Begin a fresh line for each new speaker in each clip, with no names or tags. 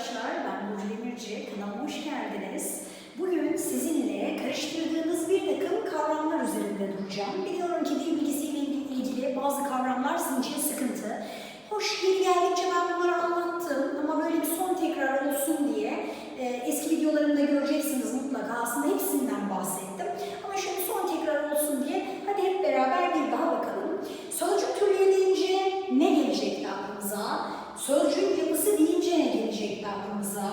arkadaşlar, ben Burcu Demirci, kanalıma hoş geldiniz. Bugün sizinle karıştırdığınız bir takım kavramlar üzerinde duracağım. Biliyorum ki dil aklımıza.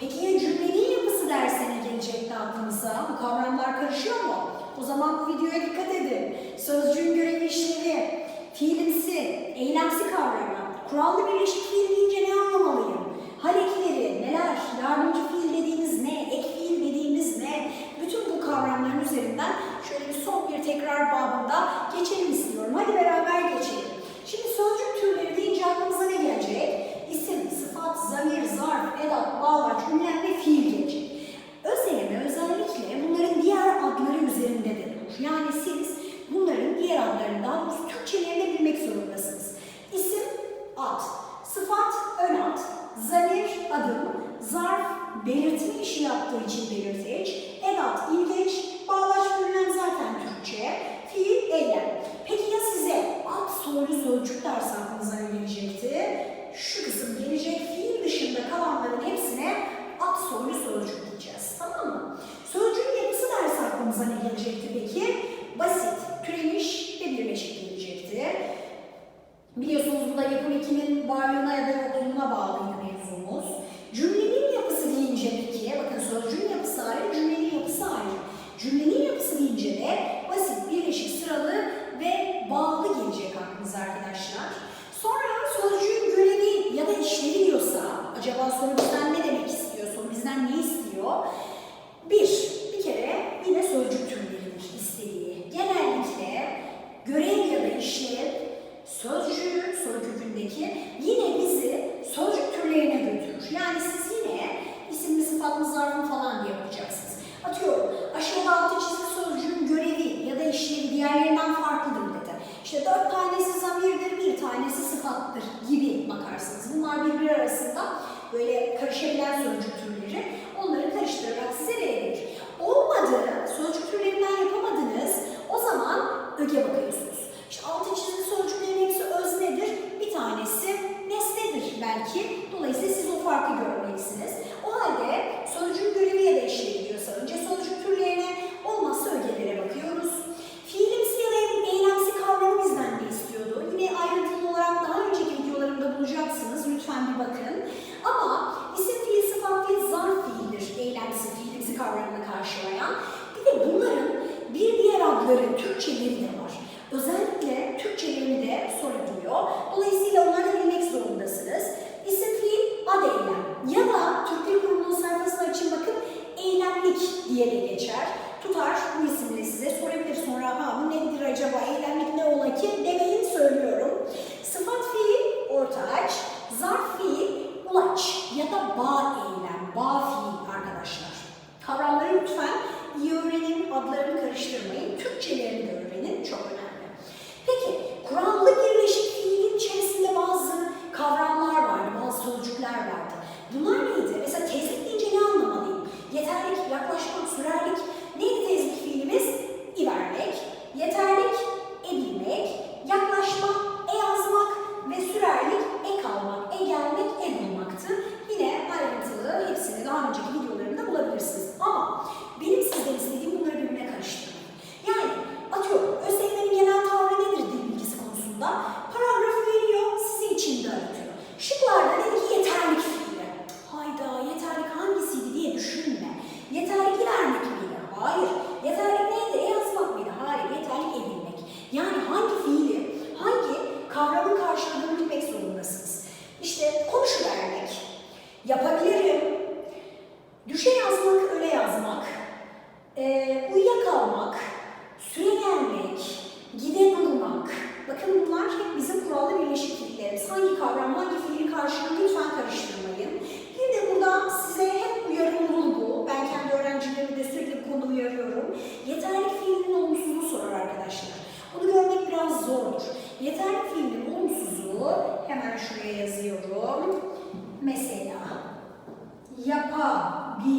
Peki ya cümlenin yapısı dersine gelecekti aklımıza? Bu kavramlar karışıyor mu? O zaman bu videoya dikkat edin. Sözcüğün görevi işlevi, fiilimsi, eylemsi kavramı, kurallı birleşik fiil deyince ne anlamalıyım? Hal ekleri, neler, yardımcı fiil dediğimiz ne, ek fiil dediğimiz ne? Bütün bu kavramların üzerinden şöyle bir son bir tekrar babında geçelim kavramlarını daha doğrusu Türkçelerini bilmek zorundasınız. İsim ad, sıfat ön ad, zamir adım, zarf belirtme işi yaptığı için belirteç, edat ilgeç, bağlaç görünen zaten Türkçe, fiil eylem. Peki ya size ad soylu sözcük dersi aklınıza gelecekti? Şu kısım gelecek, fiil dışında kalanların hepsine ad soylu sözcük diyeceğiz. Tamam mı? Sözcüğün yapısı dersi aklımıza ne gelecekti peki? Czy on diye de geçer. Tutar bu isimle size sorabilir sonra ha bu nedir acaba eylemlik ne ola ki demeyin söylüyorum. Sıfat fiil ortaç, zarf fiil ulaç ya da bağ eylem, bağ fiil arkadaşlar. Kavramları lütfen iyi öğrenin, adlarını karıştırmayın, Türkçelerini de öğrenin çok önemli. söylüyorum. Yeterlik fiilinin olumsuzluğu sorar arkadaşlar. Onu görmek biraz zordur. Yeterlik fiilinin olumsuzluğu hemen şuraya yazıyorum. Mesela yapabilirim,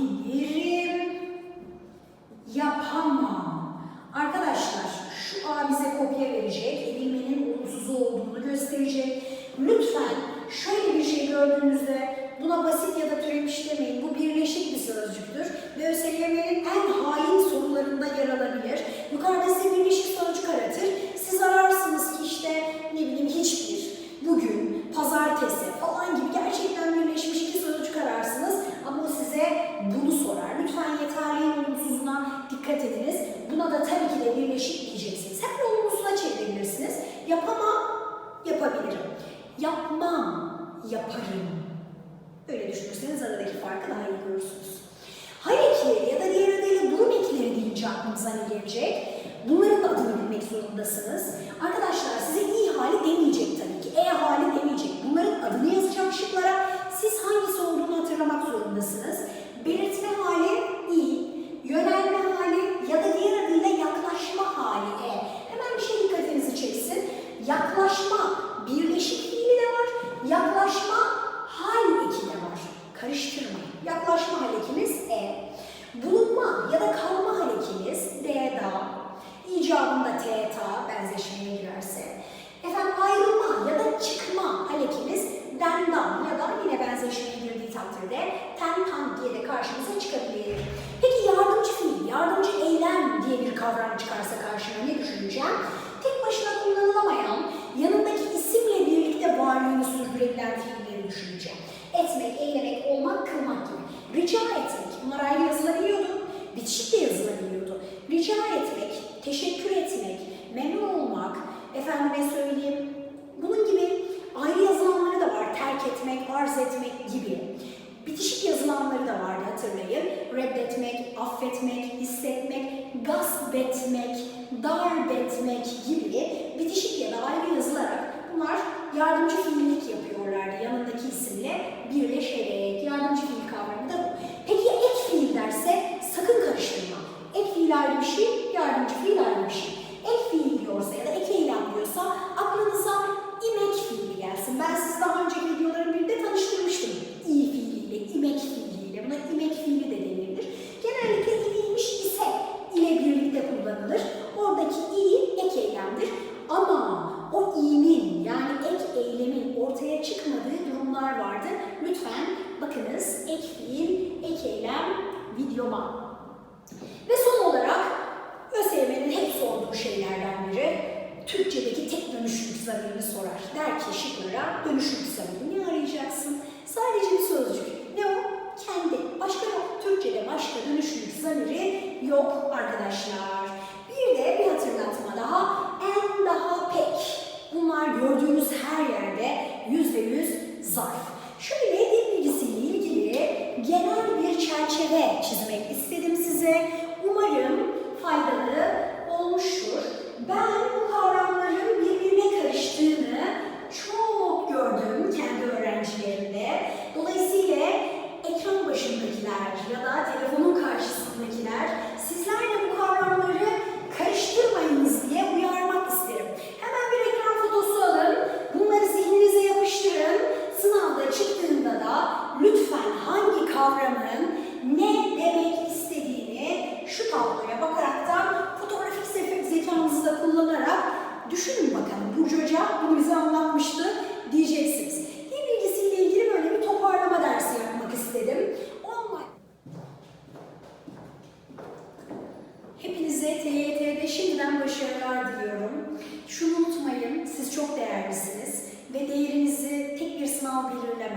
yapamam. Arkadaşlar şu A bize kopya verecek. Aradaki farkı iyi görürsünüz. Hal ekleri ya da diğer adıyla durum ekleri deyince aklınıza ne gelecek? Bunların da adını bilmek zorundasınız. Arkadaşlar size i hali demeyecek tabii ki. E hali demeyecek. Bunların adını yazacak şıklara. Siz hangisi olduğunu hatırlamak zorundasınız. Belirtme hali i, yönelme hali ya da diğer adıyla yaklaşma hali e. Hemen bir şey dikkatinizi çeksin. Yaklaşma birleşik fiili de var. Yaklaşma hal eki de var. Karıştırma. Yaklaşma hal ekimiz e. Bulunma ya da kalma hal ekimiz d da. İcabında t ta benzeşmeye girerse. Efendim ayrılma ya da çıkma hal ekimiz den dan ya benzeşmeye girdiği takdirde ten tan diye de karşımıza çıkabilir. Peki yardımcı fiil, yardımcı eylem diye bir kavram çıkarsa karşıma ne düşüneceğim? Tek başına kullanılamayan, yanındaki isimle birlikte varlığını sürdürebilen fiilleri düşüneceğim. Etmek, eylemek, olmak, kılmak gibi. Rica etmek, bunlar ayrı yazılabiliyordu. Bitişik de yazılabiliyordu. Rica etmek, teşekkür etmek, memnun olmak, efendime söyleyeyim, bunun gibi ayrı yazılanları da var. Terk etmek, arz etmek gibi. Bitişik yazılanları da vardı hatırlayın. Reddetmek, affetmek, hissetmek, gasp etmek, darp etmek gibi bitişik ya da ayrı yazılarak bunlar yardımcı fiillik yapıyorlardı yanındaki isimle birleşerek. Yardımcı fiil kavramı da bu. Peki ek fiil derse sakın karıştırma. Ek fiil ayrı bir şey, yardımcı fiil ayrı bir şey. Ek fiil diyorsa ya da ek eylem diyorsa aklınıza imek fiili gelsin. Ben sizi daha önceki durumlar vardı. Lütfen bakınız ek fiil, ek eylem videoma. Ve son olarak ÖSYM'nin hep sorduğu şeylerden biri Türkçedeki tek dönüşlük zamirini sorar. Der ki şıklara dönüşlük zamirini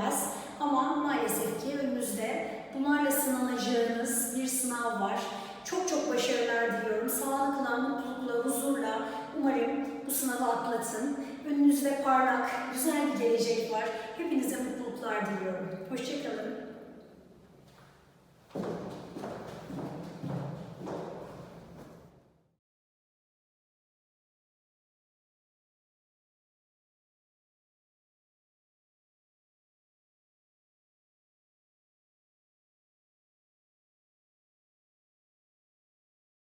belirlemez. Ama maalesef ki önümüzde bunlarla sınanacağınız bir sınav var. Çok çok başarılar diliyorum. Sağlıkla, mutlulukla, huzurla umarım bu sınavı atlatın. Önünüzde parlak, güzel bir gelecek var. Hepinize mutluluklar diliyorum. Hoşçakalın.